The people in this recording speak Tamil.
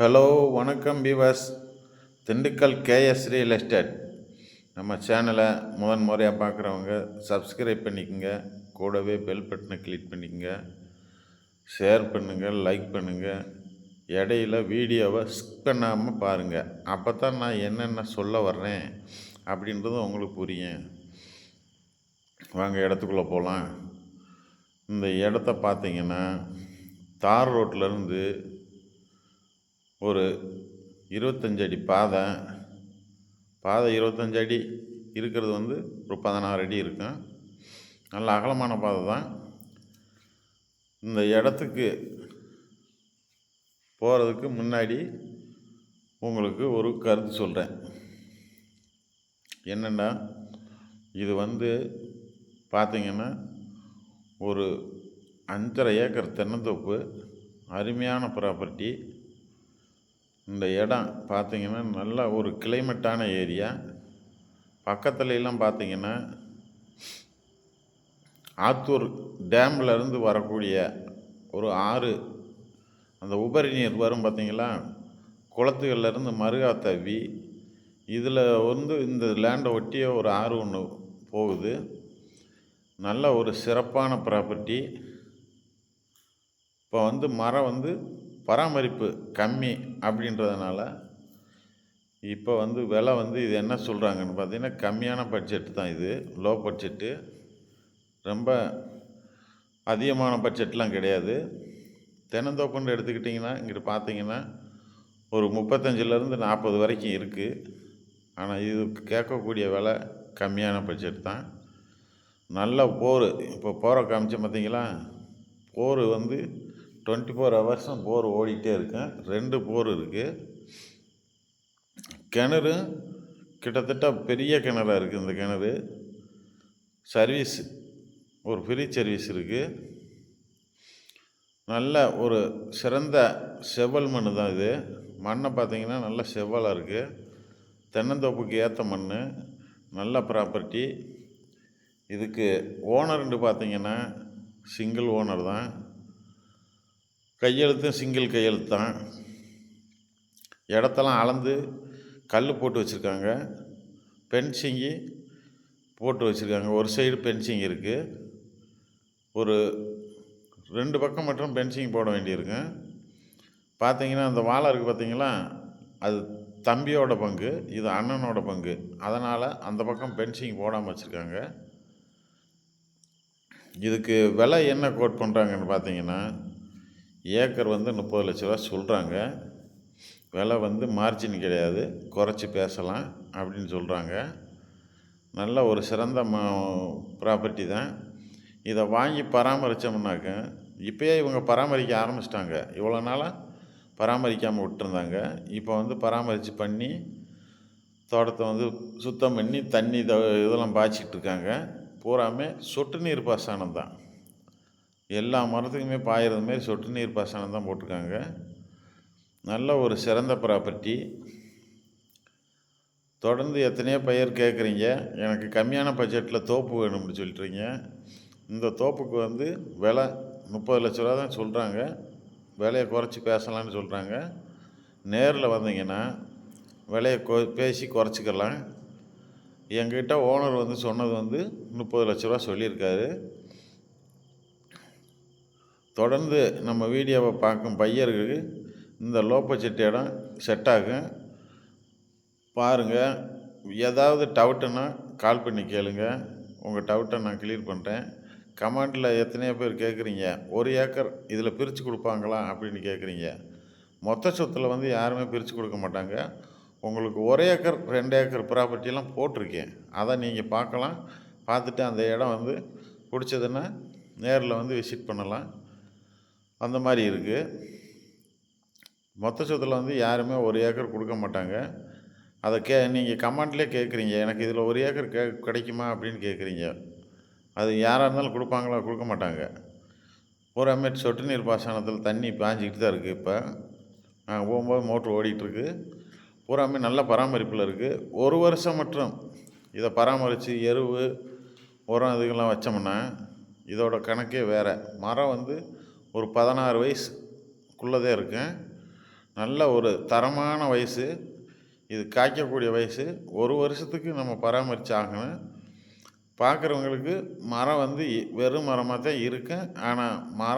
ஹலோ வணக்கம் viewers Dindigul K S real estate. நம்ம சேனலை முதன் முறையாக பார்க்குறவங்க சப்ஸ்கிரைப் பண்ணிக்கோங்க. கூடவே பெல் பட்டனை கிளிக் பண்ணிக்கோங்க. ஷேர் பண்ணுங்கள் லைக் பண்ணுங்கள் இடையில வீடியோவை ஸ்கிப் பண்ணாமல் பாருங்கள் அப்போ தான் நான் என்னென்ன சொல்ல வர்றேன் அப்படின்றதும் உங்களுக்கு புரியும். வாங்க இடத்துக்குள்ளே போகலாம் இந்த இடத்த பார்த்தீங்கன்னா தார் ரோட்லேருந்து ஒரு இருபத்தஞ்சடி பாதை. பாதை இருபத்தஞ்சடி இருக்கிறது வந்து ஒரு பதினாறு அடி இருக்கும். நல்ல அகலமான பாதை தான். இந்த இடத்துக்கு போகிறதுக்கு முன்னாடி உங்களுக்கு ஒரு கருத்து சொல்கிறேன் என்னென்னா இது வந்து பார்த்திங்கன்னா ஒரு அஞ்சரை ஏக்கர் தென்னந்தோப்பு அருமையான ப்ராப்பர்ட்டி இந்த இடம் பார்த்திங்கன்னா நல்ல ஒரு கிளைமேட்டான ஏரியா பக்கத்துல எல்லாம் பார்த்தீங்கன்னா ஆத்தூர் டேம்லேருந்து வரக்கூடிய ஒரு ஆறு அந்த உபரி நீர் வரும் பார்த்தீங்களா? குளத்துகள்லேருந்து மருகா தவி. இதில் வந்து இந்த லேண்டை ஒட்டிய ஒரு ஆறு ஒன்று போகுது. நல்ல ஒரு சிறப்பான ப்ராப்பர்ட்டி இப்போ வந்து மரம் வந்து பராமரிப்பு கம்மி அப்படின்றதுனால இப்போ வந்து விலை வந்து இது என்ன சொல்கிறாங்கன்னு பார்த்தீங்கன்னா கம்மியான பட்ஜெட் தான் இது. லோ பட்ஜெட்டு ரொம்ப அதிகமான பட்ஜெட்லாம் கிடையாது. தென்னந்தோப்புன்னு எடுத்துக்கிட்டிங்கன்னா இங்கிட்டு பார்த்தீங்கன்னா ஒரு முப்பத்தஞ்சிலேருந்து நாற்பது வரைக்கும் இருக்குது ஆனால் இது கேட்கக்கூடிய விலை கம்மியான பட்ஜெட் தான். நல்ல போர். இப்போ போரை காமிச்சேன் பார்த்தீங்களா? போர் வந்து டுவெண்ட்டி ஃபோர் ஹவர்ஸும் போர் ஓடிக்கிட்டே இருக்கும் ரெண்டு போர் இருக்குது கிணறு கிட்டத்தட்ட பெரிய கிணறாக இருக்குது இந்த கிணறு. சர்வீஸ் ஒரு ஃப்ரீ சர்வீஸ் இருக்குது நல்ல ஒரு சிறந்த செவ்வல் மண் தான் இது. மண்ணை பார்த்திங்கன்னா நல்ல செவ்வலாக இருக்குது தென்னந்தோப்புக்கு ஏற்ற மண் நல்ல ப்ராப்பர்ட்டி இதுக்கு ஓனர்ன்ட்டு பார்த்தீங்கன்னா சிங்கிள் ஓனர் தான். கையெழுத்தும் சிங்கிள் கையெழுத்து தான் இடத்தெல்லாம் அளந்து கல் போட்டு வச்சுருக்காங்க. பென்சிங்கி போட்டு வச்சுருக்காங்க. ஒரு சைடு பென்சிங் இருக்குது ஒரு ரெண்டு பக்கம் மட்டும் பென்சிங் போட வேண்டியிருக்கு. பார்த்தீங்கன்னா அந்த வாழை இருக்குது பார்த்தீங்களா அது தம்பியோட பங்கு இது அண்ணனோட பங்கு. அதனால் அந்த பக்கம் பென்சிங் போடாமல் வச்சுருக்காங்க. இதுக்கு விலை என்ன கோட் பண்ணுறாங்கன்னு பார்த்தீங்கன்னா ஏக்கர் வந்து முப்பது லட்ச ரூபா சொல்கிறாங்க விலை வந்து மார்ஜின் கிடையாது. குறைச்சி பேசலாம் அப்படின்னு சொல்கிறாங்க நல்ல ஒரு சிறந்த மா ப்ராப்பர்ட்டி தான். இதை வாங்கி பராமரித்தோம்னாக்க இப்போயே இவங்க பராமரிக்க ஆரம்பிச்சிட்டாங்க. இவ்வளோ நாளாக பராமரிக்காமல் விட்டுருந்தாங்க. இப்போ வந்து பராமரித்து பண்ணி தோட்டத்தை வந்து சுத்தம் பண்ணி தண்ணி த இதெல்லாம் பாய்ச்சிக்கிட்டு இருக்காங்க. பூராமே சொட்டு நீர் பாசனம் தான். எல்லா மரத்துக்குமே பாயிறது மாரி சொட்டு நீர் பாசனம் தான் போட்டிருக்காங்க. நல்ல ஒரு சிறந்த ப்ராப்பர்ட்டி தொடர்ந்து எத்தனையோ பயிர் கேட்குறீங்க. எனக்கு கம்மியான பட்ஜெட்டில் தோப்பு வேணும்னு சொல்லிட்டுறீங்க இந்த தோப்புக்கு வந்து விலை முப்பது லட்ச ரூபா தான் சொல்கிறாங்க விலையை குறைச்சி பேசலான்னு சொல்கிறாங்க நேரில் வந்தீங்கன்னா விலையை கொ பேசி குறைச்சிக்கலாம். எங்கிட்ட ஓனர் வந்து சொன்னது வந்து முப்பது லட்ச ரூபா சொல்லியிருக்காரு. தொடர்ந்து நம்ம வீடியோவை பார்க்கும் பையர்களுக்கு இந்த லோ இடம் செட் ஆகும். பாருங்கள் ஏதாவது டவுட்டுன்னா கால் பண்ணி கேளுங்க. உங்கள் டவுட்டை நான் கிளியர் பண்ணுறேன் கமெண்டில் எத்தனையோ பேர் கேட்குறீங்க. ஒரு ஏக்கர் இதில் பிரித்து கொடுப்பாங்களா அப்படின்னு கேட்குறீங்க. மொத்த சொத்தில் வந்து யாருமே பிரித்து கொடுக்க மாட்டாங்க. உங்களுக்கு ஒரு ஏக்கர் ரெண்டு ஏக்கர் ப்ராப்பர்ட்டிலாம் போட்டிருக்கேன். அதை நீங்கள் பார்க்கலாம். பார்த்துட்டு அந்த இடம் வந்து பிடிச்சதுன்னா நேரில் வந்து விசிட் பண்ணலாம். அந்த மாதிரி இருக்குது மொத்த சொத்தில் வந்து யாருமே ஒரு ஏக்கர் கொடுக்க மாட்டாங்க. அதை கே நீங்கள் கமெண்ட்லேயே கேட்குறீங்க எனக்கு இதில் ஒரு ஏக்கர் கே கிடைக்குமா அப்படின்னு கேட்குறீங்க அது யாராக இருந்தாலும் கொடுப்பாங்களா? கொடுக்க மாட்டாங்க. ஒரு பூராமே சொட்டு நீர் பாசனத்தில் தண்ணி பாஞ்சிக்கிட்டு தான் இருக்குது இப்போ. நாங்கள் போகும்போது மோட்ரு ஓடிட்டுருக்கு பூராமே நல்ல பராமரிப்பில் இருக்குது ஒரு வருஷம் மட்டும் இதை பராமரித்து எருவு உரம் இதுக்கெல்லாம் வச்சோம்னா இதோட கணக்கே வேறு. மரம் வந்து ஒரு பதினாறு வயசுக்குள்ளதே இருக்கும் நல்ல ஒரு தரமான வயசு. இது காய்க்கக்கூடிய வயசு. ஒரு வருஷத்துக்கு நம்ம பராமரித்தாகணும் பார்க்குறவங்களுக்கு மரம் வந்து வெறும் மரமாக தான் இருக்கும் ஆனால் மரம்